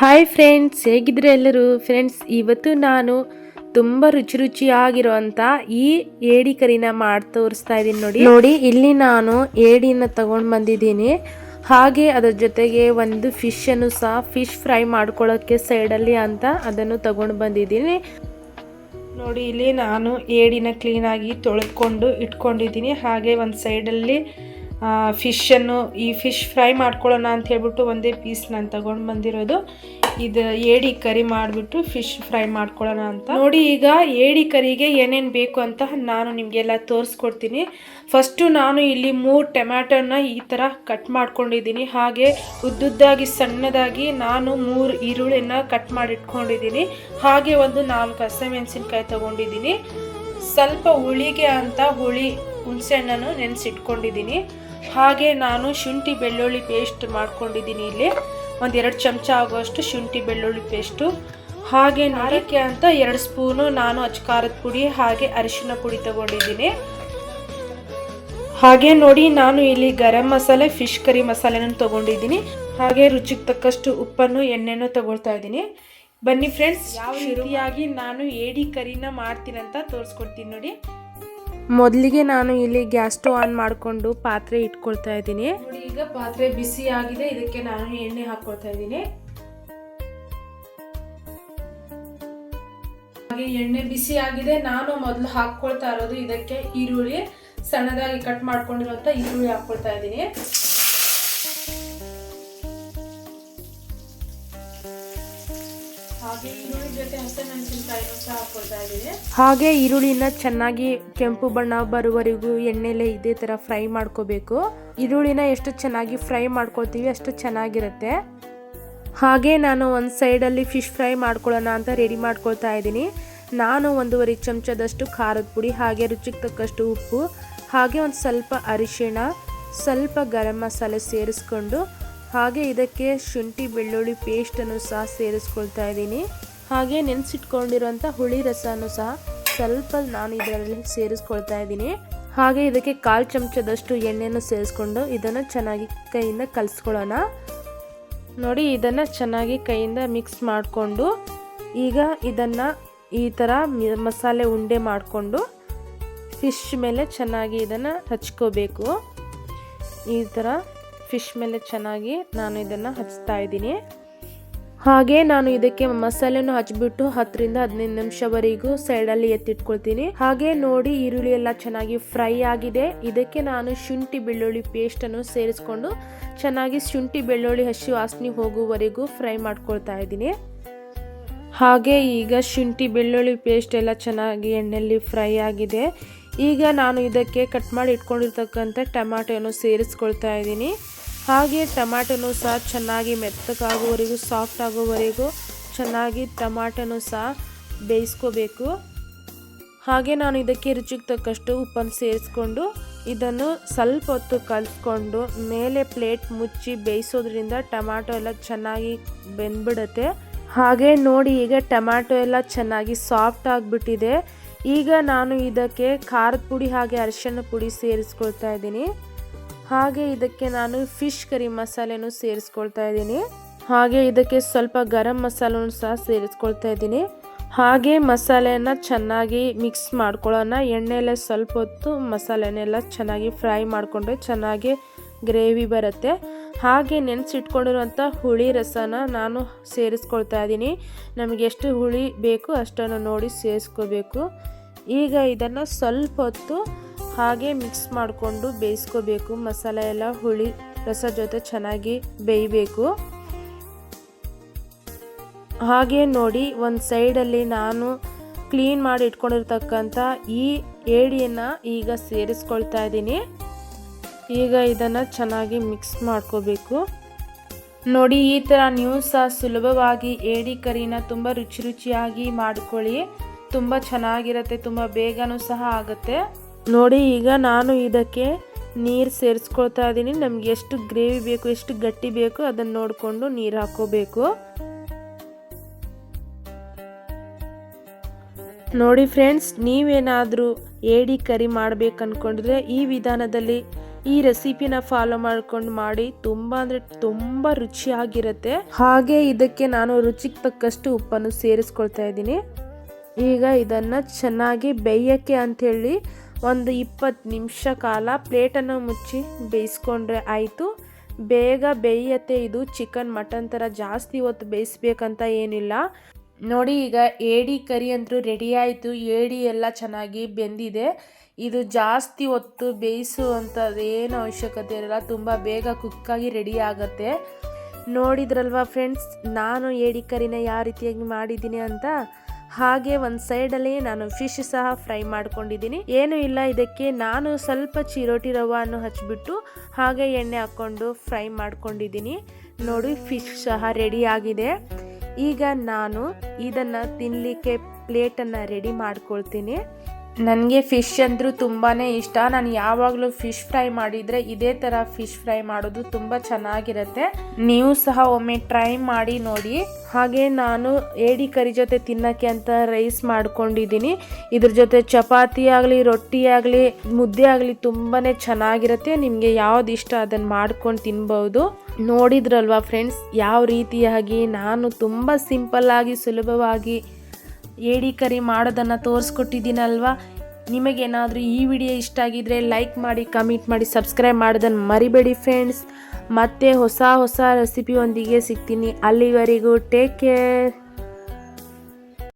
Hi friends ಹೇಗಿದ್ರೆ ಎಲ್ಲರೂ? Friends ಇವತ್ತು ನಾನು ತುಂಬ ರುಚಿ ರುಚಿಯಾಗಿರುವಂಥ ಈ ಏಡಿ ಕರಿನ ಮಾಡಿ ತೋರಿಸ್ತಾ ಇದ್ದೀನಿ ನೋಡಿ. ನೋಡಿ, ಇಲ್ಲಿ ನಾನು ಏಡಿನ ತಗೊಂಡು ಬಂದಿದ್ದೀನಿ. ಹಾಗೆ ಅದರ ಜೊತೆಗೆ ಒಂದು ಫಿಶನ್ನು ಸಹ ಫಿಶ್ ಫ್ರೈ ಮಾಡ್ಕೊಳ್ಳೋಕ್ಕೆ ಸೈಡಲ್ಲಿ ಅಂತ ಅದನ್ನು ತಗೊಂಡು ಬಂದಿದ್ದೀನಿ. ನೋಡಿ, ಇಲ್ಲಿ ನಾನು ಏಡಿನ ಕ್ಲೀನಾಗಿ ತೊಳೆದುಕೊಂಡು ಇಟ್ಕೊಂಡಿದ್ದೀನಿ. ಹಾಗೆ ಒಂದು ಸೈಡಲ್ಲಿ ಫಿಶನ್ನು ಈ ಫಿಶ್ ಫ್ರೈ ಮಾಡ್ಕೊಳ್ಳೋಣ ಅಂತ ಹೇಳ್ಬಿಟ್ಟು ಒಂದೇ ಪೀಸ್ ನಾನು ತಗೊಂಡು ಬಂದಿರೋದು. ಇದು ಏಡಿ ಕರಿ ಮಾಡಿಬಿಟ್ಟು ಫಿಶ್ ಫ್ರೈ ಮಾಡ್ಕೊಳ್ಳೋಣ ಅಂತ. ನೋಡಿ ಈಗ ಏಡಿ ಕರಿಗೆ ಏನೇನು ಬೇಕು ಅಂತ ನಾನು ನಿಮಗೆಲ್ಲ ತೋರಿಸ್ಕೊಡ್ತೀನಿ. ಫಸ್ಟು ನಾನು ಇಲ್ಲಿ ಮೂರು ಟೊಮ್ಯಾಟೋನ ಈ ಥರ ಕಟ್ ಮಾಡ್ಕೊಂಡಿದ್ದೀನಿ. ಹಾಗೆ ಉದ್ದುದ್ದಾಗಿ ಸಣ್ಣದಾಗಿ ನಾನು ಮೂರು ಈರುಳ್ಳಿನ ಕಟ್ ಮಾಡಿಟ್ಕೊಂಡಿದ್ದೀನಿ. ಹಾಗೆ ಒಂದು ನಾಲ್ಕು ಹಸಿಮೆಣಸಿನ್ಕಾಯಿ ತೊಗೊಂಡಿದ್ದೀನಿ. ಸ್ವಲ್ಪ ಹುಳಿಗೆ ಅಂತ ಹುಳಿ ಹುಣಸೆಹಣ್ಣನ್ನು ನೆನೆಸಿಟ್ಕೊಂಡಿದ್ದೀನಿ. ಹಾಗೆ ನಾನು ಶುಂಠಿ ಬೆಳ್ಳುಳ್ಳಿ ಪೇಸ್ಟ್ ಮಾಡ್ಕೊಂಡಿದ್ದೀನಿ ಇಲ್ಲಿ. ಒಂದು ಎರಡು ಚಮಚ ಆಗುವಷ್ಟು ಶುಂಠಿ ಬೆಳ್ಳುಳ್ಳಿ ಪೇಸ್ಟು ಹಾಗೆ ನಾರಕ್ಕೆ ಅಂತ ಎರಡು ಸ್ಪೂನು ನಾನು ಅಚ್ಕಾರದ ಪುಡಿ ಹಾಗೆ ಅರಿಶಿನ ಪುಡಿ ತಗೊಂಡಿದ್ದೀನಿ. ಹಾಗೆ ನೋಡಿ ನಾನು ಇಲ್ಲಿ ಗರಂ ಮಸಾಲೆ ಫಿಶ್ ಕರಿ ಮಸಾಲೆನ ತಗೊಂಡಿದ್ದೀನಿ. ಹಾಗೆ ರುಚಿಗೆ ತಕ್ಕಷ್ಟು ಉಪ್ಪನ್ನು ಎಣ್ಣೆನೂ ತಗೊಳ್ತಾ ಇದ್ದೀನಿ. ಬನ್ನಿ ಫ್ರೆಂಡ್ಸ್ ಯಾವ ರೀತಿಯಾಗಿ ನಾನು ಏಡಿ ಕರಿನ ಮಾಡ್ತೀನಿ ಅಂತ ತೋರಿಸ್ಕೊಡ್ತೀನಿ ನೋಡಿ. ಮೊದಲಿಗೆ ನಾನು ಇಲ್ಲಿ ಗ್ಯಾಸ್ ಸ್ಟವ್ ಆನ್ ಮಾಡಿಕೊಂಡು ಪಾತ್ರೆ ಇಟ್ಕೊಳ್ತಾ ಇದ್ದೀನಿ. ಈಗ ಪಾತ್ರೆ ಬಿಸಿ ಆಗಿದೆ, ಇದಕ್ಕೆ ನಾನು ಎಣ್ಣೆ ಹಾಕೊಳ್ತಾ ಇದ್ದೀನಿ. ಹಾಗೆ ಎಣ್ಣೆ ಬಿಸಿ ಆಗಿದೆ, ನಾನು ಮೊದಲು ಹಾಕೊಳ್ತಾ ಇರೋದು ಇದಕ್ಕೆ ಈರುಳ್ಳಿ. ಸಣ್ಣದಾಗಿ ಕಟ್ ಮಾಡ್ಕೊಂಡಿರುವಂತ ಈರುಳ್ಳಿ ಹಾಕೊಳ್ತಾ ಇದ್ದೀನಿ. ಹಾಗೆ ಹಾಗೆ ಈರುಳ್ಳಿನ ಚೆನ್ನಾಗಿ ಕೆಂಪು ಬಣ್ಣ ಬರುವವರೆಗೂ ಎಣ್ಣೆಲೆ ಇದೇ ತರ ಫ್ರೈ ಮಾಡ್ಕೋಬೇಕು. ಈರುಳ್ಳಿನ ಎಷ್ಟು ಚೆನ್ನಾಗಿ ಫ್ರೈ ಮಾಡ್ಕೊಳ್ತೀವಿ ಅಷ್ಟು ಚೆನ್ನಾಗಿರುತ್ತೆ. ಹಾಗೆ ನಾನು ಒಂದು ಸೈಡಲ್ಲಿ ಫಿಶ್ ಫ್ರೈ ಮಾಡ್ಕೊಳ್ಳೋಣ ಅಂತ ರೆಡಿ ಮಾಡ್ಕೊಳ್ತಾ ಇದ್ದೀನಿ. ನಾನು ಒಂದೂವರೆ ಚಮಚದಷ್ಟು ಖಾರದ ಪುಡಿ, ಹಾಗೆ ರುಚಿಗೆ ತಕ್ಕಷ್ಟು ಉಪ್ಪು, ಹಾಗೆ ಒಂದು ಸ್ವಲ್ಪ ಅರಿಶಿಣ, ಸ್ವಲ್ಪ ಗರಂ ಮಸಾಲೆ ಸೇರಿಸ್ಕೊಂಡು ಹಾಗೆ ಇದಕ್ಕೆ ಶುಂಠಿ ಬೆಳ್ಳುಳ್ಳಿ ಪೇಸ್ಟನ್ನು ಸಹ ಸೇರಿಸ್ಕೊಳ್ತಾ ಇದ್ದೀನಿ. ಹಾಗೆ ನೆನೆಸಿಟ್ಕೊಂಡಿರುವಂಥ ಹುಳಿ ರಸನೂ ಸಹ ಸ್ವಲ್ಪ ನಾನು ಇದರಲ್ಲಿ ಸೇರಿಸ್ಕೊಳ್ತಾ ಇದ್ದೀನಿ. ಹಾಗೆ ಇದಕ್ಕೆ ಕಾಲು ಚಮಚದಷ್ಟು ಎಣ್ಣೆಯನ್ನು ಸೇರಿಸ್ಕೊಂಡು ಇದನ್ನು ಚೆನ್ನಾಗಿ ಕೈಯಿಂದ ಕಲಿಸ್ಕೊಳ್ಳೋಣ. ನೋಡಿ, ಇದನ್ನು ಚೆನ್ನಾಗಿ ಕೈಯಿಂದ ಮಿಕ್ಸ್ ಮಾಡಿಕೊಂಡು ಈಗ ಇದನ್ನು ಈ ಥರ ಮಸಾಲೆ ಉಂಡೆ ಮಾಡಿಕೊಂಡು ಫಿಶ್ ಮೇಲೆ ಚೆನ್ನಾಗಿ ಇದನ್ನು ಹಚ್ಕೋಬೇಕು. ಈ ಥರ ಫಿಶ್ ಮೇಲೆ ಚೆನ್ನಾಗಿ ನಾನು ಇದನ್ನು ಹಚ್ತಾ ಇದ್ದೀನಿ. ಹಾಗೆ ನಾನು ಇದಕ್ಕೆ ಮಸಾಲೆನೂ ಹಚ್ಬಿಟ್ಟು ಹತ್ತರಿಂದ ಹದಿನೈದು ನಿಮಿಷವರೆಗೂ ಸೈಡಲ್ಲಿ ಎತ್ತಿಟ್ಕೊಳ್ತೀನಿ. ಹಾಗೆ ನೋಡಿ ಈರುಳ್ಳಿ ಎಲ್ಲ ಚೆನ್ನಾಗಿ ಫ್ರೈ ಆಗಿದೆ. ಇದಕ್ಕೆ ನಾನು ಶುಂಠಿ ಬೆಳ್ಳುಳ್ಳಿ ಪೇಸ್ಟನ್ನು ಸೇರಿಸ್ಕೊಂಡು ಚೆನ್ನಾಗಿ ಶುಂಠಿ ಬೆಳ್ಳುಳ್ಳಿ ಹಸಿ ವಾಸನೆ ಹೋಗುವವರೆಗೂ ಫ್ರೈ ಮಾಡ್ಕೊಳ್ತಾ ಇದ್ದೀನಿ. ಹಾಗೆ ಈಗ ಶುಂಠಿ ಬೆಳ್ಳುಳ್ಳಿ ಪೇಸ್ಟ್ ಎಲ್ಲ ಚೆನ್ನಾಗಿ ಎಣ್ಣೆಯಲ್ಲಿ ಫ್ರೈ ಆಗಿದೆ. ಈಗ ನಾನು ಇದಕ್ಕೆ ಕಟ್ ಮಾಡಿ ಇಟ್ಕೊಂಡಿರ್ತಕ್ಕಂಥ ಟೊಮ್ಯಾಟೊಯನ್ನು ಸೇರಿಸ್ಕೊಳ್ತಾ ಇದ್ದೀನಿ. ಹಾಗೆ ಟೊಮ್ಯಾಟೊನೂ ಸಹ ಚೆನ್ನಾಗಿ ಮೆತ್ತಗಾಗುವವರೆಗೂ ಸಾಫ್ಟ್ ಆಗೋವರೆಗೂ ಚೆನ್ನಾಗಿ ಟೊಮ್ಯಾಟೊನೂ ಸಹ ಬೇಯಿಸ್ಕೋಬೇಕು. ಹಾಗೆ ನಾನು ಇದಕ್ಕೆ ರುಚಿಗೆ ತಕ್ಕಷ್ಟು ಉಪ್ಪನ್ನು ಸೇರಿಸ್ಕೊಂಡು ಇದನ್ನು ಸ್ವಲ್ಪ ಹೊತ್ತು ಕಲಿಸ್ಕೊಂಡು ಮೇಲೆ ಪ್ಲೇಟ್ ಮುಚ್ಚಿ ಬೇಯಿಸೋದ್ರಿಂದ ಟೊಮ್ಯಾಟೊ ಎಲ್ಲ ಚೆನ್ನಾಗಿ ಬೆಂದ್ಬಿಡುತ್ತೆ. ಹಾಗೆ ನೋಡಿ ಈಗ ಟೊಮ್ಯಾಟೊ ಎಲ್ಲ ಚೆನ್ನಾಗಿ ಸಾಫ್ಟ್ ಆಗಿಬಿಟ್ಟಿದೆ. ಈಗ ನಾನು ಇದಕ್ಕೆ ಖಾರದ ಪುಡಿ ಹಾಗೆ ಅರಿಶಿನ ಪುಡಿ ಸೇರಿಸ್ಕೊಳ್ತಾ ಇದ್ದೀನಿ. ಹಾಗೆ ಇದಕ್ಕೆ ನಾನು ಫಿಶ್ ಕರಿ ಮಸಾಲೆನೂ ಸೇರಿಸ್ಕೊಳ್ತಾ ಇದ್ದೀನಿ. ಹಾಗೆ ಇದಕ್ಕೆ ಸ್ವಲ್ಪ ಗರಂ ಮಸಾಲೆಯನ್ನು ಸಹ ಸೇರಿಸ್ಕೊಳ್ತಾ ಇದ್ದೀನಿ. ಹಾಗೆ ಮಸಾಲೆನ ಚೆನ್ನಾಗಿ ಮಿಕ್ಸ್ ಮಾಡ್ಕೊಳ್ಳೋಣ. ಎಣ್ಣೆಯಲ್ಲೇ ಸ್ವಲ್ಪ ಹೊತ್ತು ಮಸಾಲೆನೆಲ್ಲ ಚೆನ್ನಾಗಿ ಫ್ರೈ ಮಾಡಿಕೊಂಡ್ರೆ ಚೆನ್ನಾಗಿ ಗ್ರೇವಿ ಬರುತ್ತೆ. ಹಾಗೆ ನೆನೆಸಿಟ್ಕೊಂಡಿರುವಂಥ ಹುಳಿ ರಸನ ನಾನು ಸೇರಿಸ್ಕೊಳ್ತಾ ಇದ್ದೀನಿ. ನಮಗೆ ಎಷ್ಟು ಹುಳಿ ಬೇಕು ಅಷ್ಟನ್ನು ನೋಡಿ ಸೇರಿಸ್ಕೋಬೇಕು. ಈಗ ಇದನ್ನು ಸ್ವಲ್ಪ ಹೊತ್ತು ಹಾಗೆ ಮಿಕ್ಸ್ ಮಾಡಿಕೊಂಡು ಬೇಯಿಸ್ಕೋಬೇಕು. ಮಸಾಲೆ ಎಲ್ಲ, ಹುಳಿ, ರಸ ಜೊತೆ ಚೆನ್ನಾಗಿ ಬೇಯಬೇಕು. ಹಾಗೆ ನೋಡಿ, ಒಂದು ಸೈಡಲ್ಲಿ ನಾನು ಕ್ಲೀನ್ ಮಾಡಿ ಇಟ್ಕೊಂಡಿರ್ತಕ್ಕಂಥ ಈ ಏಡಿಯನ್ನು ಈಗ ಸೇರಿಸ್ಕೊಳ್ತಾ ಇದ್ದೀನಿ. ಈಗ ಇದನ್ನು ಚೆನ್ನಾಗಿ ಮಿಕ್ಸ್ ಮಾಡ್ಕೋಬೇಕು. ನೋಡಿ, ಈ ಥರ ನೀವು ಸಹ ಸುಲಭವಾಗಿ ಏಡಿ ಕರಿನ ತುಂಬ ರುಚಿ ರುಚಿಯಾಗಿ ಮಾಡ್ಕೊಳ್ಳಿ. ತುಂಬ ಚೆನ್ನಾಗಿರುತ್ತೆ, ತುಂಬ ಬೇಗನೂ ಸಹ ಆಗುತ್ತೆ. ನೋಡಿ, ಈಗ ನಾನು ಇದಕ್ಕೆ ನೀರು ಸೇರಿಸ್ಕೊಳ್ತಾ ಇದ್ದೀನಿ ನಮ್ಗೆ ಎಷ್ಟು ಗ್ರೇವಿ ಬೇಕು, ಎಷ್ಟು ಗಟ್ಟಿ ಬೇಕು, ಅದನ್ನು ನೋಡಿಕೊಂಡು ನೀರು ಹಾಕೋಬೇಕು. ನೋಡಿ ಫ್ರೆಂಡ್ಸ್ ನೀವೇನಾದರೂ ಏಡಿ ಕರಿ ಮಾಡಬೇಕು ಅಂದ್ಕೊಂಡ್ರೆ ಈ ವಿಧಾನದಲ್ಲಿ ಈ ರೆಸಿಪಿನ ಫಾಲೋ ಮಾಡ್ಕೊಂಡು ಮಾಡಿ. ತುಂಬ ಅಂದರೆ ತುಂಬ ರುಚಿಯಾಗಿರುತ್ತೆ. ಹಾಗೆ ಇದಕ್ಕೆ ನಾನು ರುಚಿಗೆ ತಕ್ಕಷ್ಟು ಉಪ್ಪನ್ನು ಸೇರಿಸ್ಕೊಳ್ತಾ ಇದ್ದೀನಿ ಈಗ ಇದನ್ನು ಚೆನ್ನಾಗಿ ಬೇಯಕ್ಕೆ ಅಂಥೇಳಿ ಒಂದು ಇಪ್ಪತ್ತು ನಿಮಿಷ ಕಾಲ ಪ್ಲೇಟನ್ನು ಮುಚ್ಚಿ ಬೇಯಿಸ್ಕೊಂಡ್ರೆ ಆಯಿತು. ಬೇಗ ಬೇಯತ್ತೆ ಇದು ಚಿಕನ್, ಮಟನ್ ಥರ ಜಾಸ್ತಿ ಹೊತ್ತು ಬೇಯಿಸ್ಬೇಕಂತ ಏನಿಲ್ಲ. ನೋಡಿ ಈಗ ಏಡಿ ಕರಿ ಅಂತೂ ರೆಡಿ ಆಯಿತು. ಏಡಿ ಎಲ್ಲ ಚೆನ್ನಾಗಿ ಬೆಂದಿದೆ. ಇದು ಜಾಸ್ತಿ ಹೊತ್ತು ಬೇಯಿಸುವಂಥದ್ದು ಏನು ಅವಶ್ಯಕತೆ ಇರಲ್ಲ. ತುಂಬ ಬೇಗ ಕುಕ್ಕಾಗಿ ರೆಡಿ ಆಗುತ್ತೆ. ನೋಡಿದ್ರಲ್ವಾ ಫ್ರೆಂಡ್ಸ್ ನಾನು ಏಡಿ ಕರಿನ ಯಾವ ರೀತಿಯಾಗಿ ಮಾಡಿದ್ದೀನಿ ಅಂತ? ಹಾಗೆ ಒಂದು ಸೈಡಲ್ಲಿ ನಾನು ಫಿಶ್ ಸಹ ಫ್ರೈ ಮಾಡ್ಕೊಂಡಿದ್ದೀನಿ. ಏನು ಇಲ್ಲ, ಇದಕ್ಕೆ ನಾನು ಸ್ವಲ್ಪ ಚಿರೋಟಿ ರವನ್ನು ಹಚ್ಚಿಬಿಟ್ಟು ಹಾಗೆ ಎಣ್ಣೆ ಹಾಕ್ಕೊಂಡು ಫ್ರೈ ಮಾಡ್ಕೊಂಡಿದ್ದೀನಿ. ನೋಡಿ ಫಿಶ್ ಸಹ ರೆಡಿ ಆಗಿದೆ. ಈಗ ನಾನು ಇದನ್ನು ತಿನ್ನಲಿಕ್ಕೆ ಪ್ಲೇಟನ್ನು ರೆಡಿ ಮಾಡ್ಕೊಳ್ತೀನಿ. ನನಗೆ ಫಿಶ್ ಅಂದರೂ ತುಂಬಾ ಇಷ್ಟ. ನಾನು ಯಾವಾಗಲೂ ಫಿಶ್ ಫ್ರೈ ಮಾಡಿದರೆ ಇದೇ ಥರ ಫಿಶ್ ಫ್ರೈ ಮಾಡೋದು ತುಂಬ ಚೆನ್ನಾಗಿರುತ್ತೆ. ನೀವು ಸಹ ಒಮ್ಮೆ ಟ್ರೈ ಮಾಡಿ ನೋಡಿ. ಹಾಗೆ ನಾನು ಏಡಿ ಕರಿ ಜೊತೆ ತಿನ್ನೋಕ್ಕೆ ಅಂತ ರೈಸ್ ಮಾಡ್ಕೊಂಡಿದ್ದೀನಿ. ಇದ್ರ ಜೊತೆ ಚಪಾತಿ ಆಗಲಿ, ರೊಟ್ಟಿ ಆಗಲಿ, ಮುದ್ದೆ ಆಗಲಿ ತುಂಬಾ ಚೆನ್ನಾಗಿರುತ್ತೆ. ನಿಮಗೆ ಯಾವ್ದು ಇಷ್ಟ ಅದನ್ನು ಮಾಡ್ಕೊಂಡು ತಿನ್ಬೋದು. ನೋಡಿದ್ರಲ್ವಾ ಫ್ರೆಂಡ್ಸ್ ಯಾವ ರೀತಿಯಾಗಿ ನಾನು ತುಂಬ ಸಿಂಪಲ್ಲಾಗಿ ಸುಲಭವಾಗಿ ಏಡಿ ಕರಿ ಮಾಡೋದನ್ನು ತೋರಿಸ್ಕೊಟ್ಟಿದ್ದೀನಲ್ವಾ? ನಿಮಗೇನಾದರೂ ಈ ವಿಡಿಯೋ ಇಷ್ಟ ಆಗಿದ್ದರೆ ಲೈಕ್ ಮಾಡಿ, ಕಮೆಂಟ್ ಮಾಡಿ, ಸಬ್ಸ್ಕ್ರೈಬ್ ಮಾಡೋದನ್ನು ಮರಿಬೇಡಿ ಫ್ರೆಂಡ್ಸ್. ಮತ್ತೆ ಹೊಸ ಹೊಸ ರೆಸಿಪಿಯೊಂದಿಗೆ ಸಿಗ್ತೀನಿ. ಅಲ್ಲಿವರೆಗೂ ಟೇಕ್ ಕೇರ್.